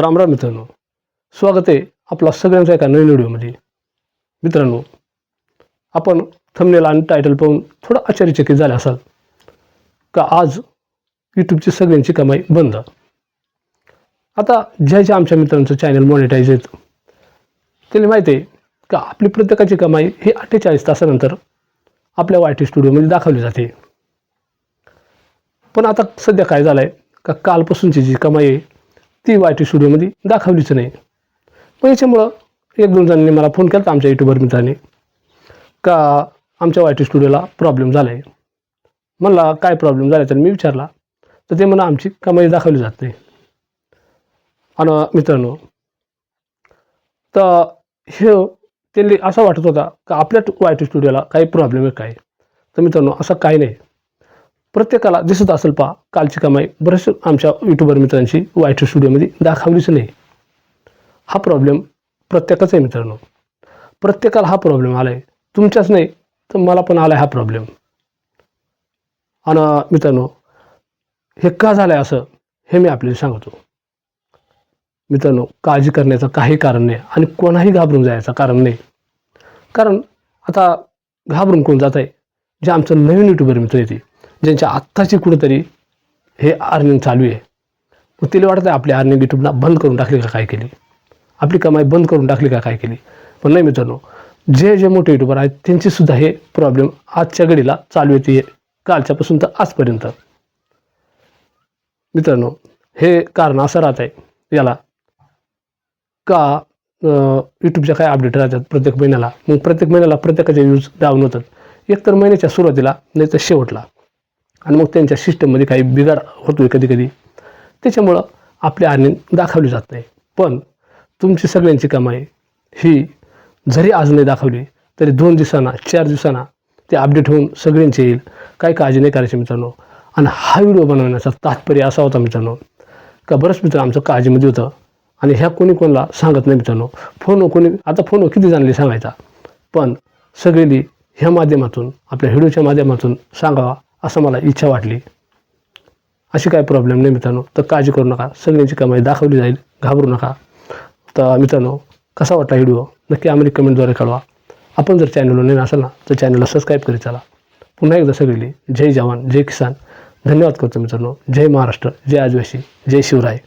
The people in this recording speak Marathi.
राम राम मित्रांनो. स्वागत आहे आपला सगळ्यांचा एका नवीन व्हिडिओमध्ये. मित्रांनो आपण थंबनेल आणि टायटल पाहून थोडं आश्चर्यचकित झाले असाल का आज यूट्यूबची सगळ्यांची कमाई बंद. आता ज्या ज्या आमच्या मित्रांचं चॅनल मॉनिटाईज आहेत त्याला माहिती आहे का आपली प्रत्येकाची कमाई ही अठ्ठेचाळीस तासानंतर आपल्या वाय टी स्टुडिओमध्ये दाखवली जाते. पण आता सध्या काय झालं आहे का कालपासूनची जी कमाई आहे ती वाय टी स्टुडिओमध्ये दाखवलीच नाही. मग याच्यामुळं एक दोन जणांनी मला फोन केला आमच्या युट्यूबर मित्रांनी का आमच्या वाय टी स्टुडिओला प्रॉब्लेम झाला आहे मला काय प्रॉब्लेम झाला तर मी विचारला तर ते म्हणा आमची कमाई दाखवली जात नाही. आणि मित्रांनो तर हे त्यांनी असं वाटत होता का आपल्या वाय टी स्टुडिओला काही प्रॉब्लेम आहे काय? तर मित्रांनो असं काही नाही. प्रत्येकाला दिसत असेल पा कालची कमाई. बरेचसे आमच्या युट्यूबर मित्रांची वाय स्टुडिओमध्ये दाखवलीच नाही. हा प्रॉब्लेम प्रत्येकाचा आहे मित्रांनो. प्रत्येकाला हा प्रॉब्लेम आला आहे तुमच्याच नाही तर मला पण आला आहे हा प्रॉब्लेम आणि मित्रांनो हे का झालं आहे असं हे मी आपल्याला सांगतो. मित्रांनो काळजी करण्याचं काही कारण नाही आणि कोणाही घाबरून जायचं कारण नाही. कारण आता घाबरून कोण जात आहे जे आमचं नवीन युट्यूबर मित्र येते. ज्यांच्या आत्ताची कुठंतरी हे अर्निंग चालू आहे मग तिला वाटत आहे आपली अर्निंग युट्यूबला बंद करून टाकली का काय केली? आपली कमाई बंद करून टाकली का काय केली? पण नाही मित्रांनो जे जे मोठे युट्यूबर आहेत त्यांचीसुद्धा हे प्रॉब्लेम आजच्या घडीला चालू येते कालच्यापासून तर आजपर्यंत. मित्रांनो हे कारण असं राहत आहे याला का यूट्यूबच्या काय अपडेट राहतात प्रत्येक महिन्याला? मग प्रत्येक महिन्याला प्रत्येकाचे यूज डाऊन होतात. एक तर महिन्याच्या सुरुवातीला नाही तर शेवटला. आणि मग त्यांच्या सिस्टममध्ये काही बिघाड होतोय कधी कधी. त्याच्यामुळं आपली अर्निंग दाखवली जात नाही. पण तुमची सगळ्यांची कमाई ही जरी आज नाही दाखवली तरी दोन दिवसांना चार दिवसांना ते अपडेट होऊन सगळ्यांची येईल. काही काळजी नाही करायची मित्रांनो. आणि हा व्हिडिओ बनवण्याचा तात्पर्य असा होता मित्रांनो का बरंच मित्र आमचं काळजीमध्ये होतं. आणि ह्या कोणी कोणाला सांगत नाही मित्रांनो. फोन कोणी आता फोन किती जाणले सांगायचा? पण सगळेली ह्या माध्यमातून आपल्या व्हिडिओच्या माध्यमातून सांगावा. असं मला इच्छा वाटली. अशी काय प्रॉब्लेम नाही मित्रांनो. तर काळजी करू नका. सगळ्यांची कमाई दाखवली जाईल. घाबरू नका. तर मित्रांनो कसा वाटला व्हिडिओ नक्की आम्हाला कमेंटद्वारे कळवा. आपण जर चॅनलवर नाही असाल ना तर चॅनलला सबस्क्राईब करीत चला. पुन्हा एकदा सगळी जय जवान जय किसान. धन्यवाद करतो मित्रांनो. जय महाराष्ट्र जय आदिवासी जय शिवराय.